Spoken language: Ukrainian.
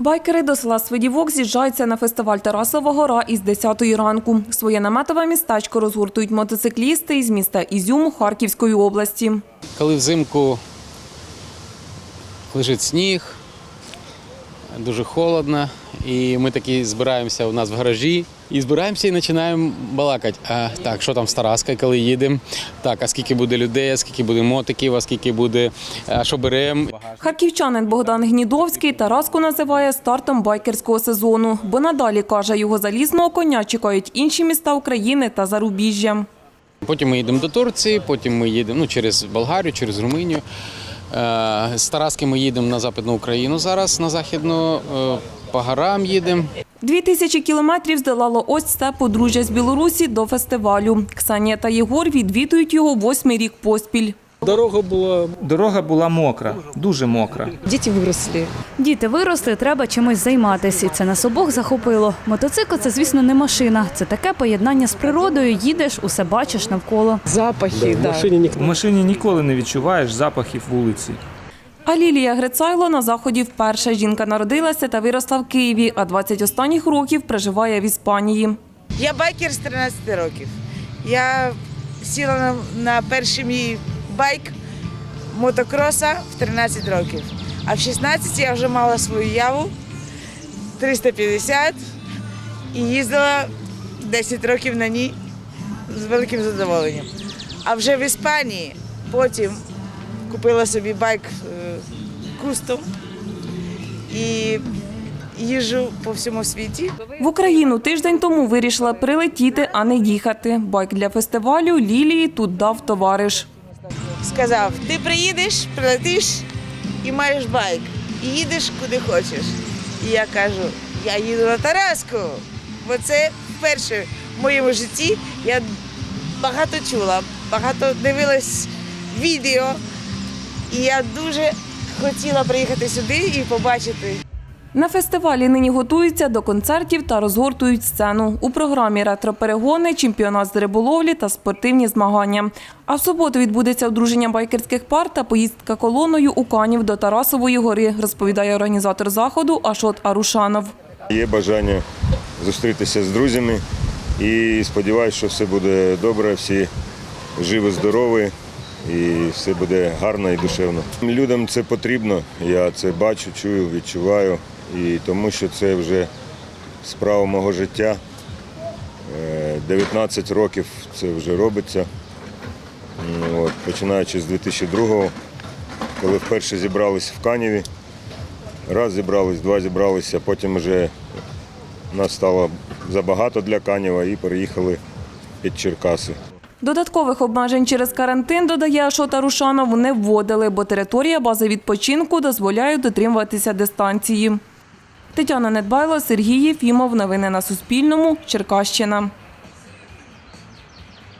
Байкери до села Свидівок з'їжджаються на фестиваль Тарасова гора із 10-ї ранку. Своє наметове містечко розгортують мотоциклісти із міста Ізюм Харківської області. Коли взимку лежить сніг, дуже холодно, і ми такі збираємося у нас в гаражі. І збираємося і починаємо балакати. А, так, що там з Тараскою, коли їдемо? Так, а скільки буде людей, а скільки буде мотиків, а скільки буде, а що беремо? Харківчанин Богдан Гнідовський Тараску називає стартом байкерського сезону, бо надалі, каже, його залізного коня чекають інші міста України та зарубіжжя. Потім ми їдемо до Турції, потім ми їдемо ну, через Болгарію, через Румунію. Е, З Тараски ми їдемо на Западну Україну зараз, на Західну, е, по горам їдемо. Дві тисячі кілометрів здолало ось це подружжя з Білорусі до фестивалю. Ксанія та Єгор відвідують його восьмий рік поспіль. Дорога була Дорога була мокра, дуже мокра. Діти виросли. Діти виросли, треба чимось займатися. І це нас обох захопило. Мотоцикл це, звісно, не машина. Це таке поєднання з природою. Їдеш, усе бачиш навколо. Запахи, в да. машині ніхто. В машині ніколи не відчуваєш запахів вулиці. А Лілія Грицайло на заході вперше. Жінка народилася та виросла в Києві, а 20 останніх років проживає в Іспанії. Я байкер з 13 років. Я сіла на, на перший мій байк мотокроса в 13 років. А в 16 я вже мала свою яву 350 і їздила 10 років на ній з великим задоволенням. А вже в Іспанії потім купила собі байк е, кустом і їжджу по всьому світі. В Україну тиждень тому вирішила прилетіти, а не їхати. Байк для фестивалю Лілії тут дав товариш. Сказав: ти приїдеш, прилетиш і маєш байк, і їдеш куди хочеш. І я кажу, я їду на Тараску, бо це вперше в моєму житті я багато чула, багато дивилась відео, і я дуже хотіла приїхати сюди і побачити. На фестивалі нині готуються до концертів та розгортують сцену. У програмі ретро-перегони, чемпіонат з риболовлі та спортивні змагання. А в суботу відбудеться одруження байкерських пар та поїздка колоною у Канів до Тарасової гори, розповідає організатор заходу Ашот Арушанов. Є бажання зустрітися з друзями і сподіваюся, що все буде добре, всі живі, здорові і все буде гарно і душевно. Людям це потрібно, я це бачу, чую, відчуваю, і тому що це вже справа мого життя. Е, 19 років це вже робиться. От, починаючи з 2002-го, коли вперше зібрались в Каніві. Раз зібрались, два зібралися, потім вже нас стало забагато для Канєва і переїхали під Черкаси. Додаткових обмежень через карантин, додає Ашота Рушанов, не вводили, бо територія бази відпочинку дозволяє дотримуватися дистанції. Тетяна Недбайло, Сергій Єфімов. Новини на Суспільному. Черкащина.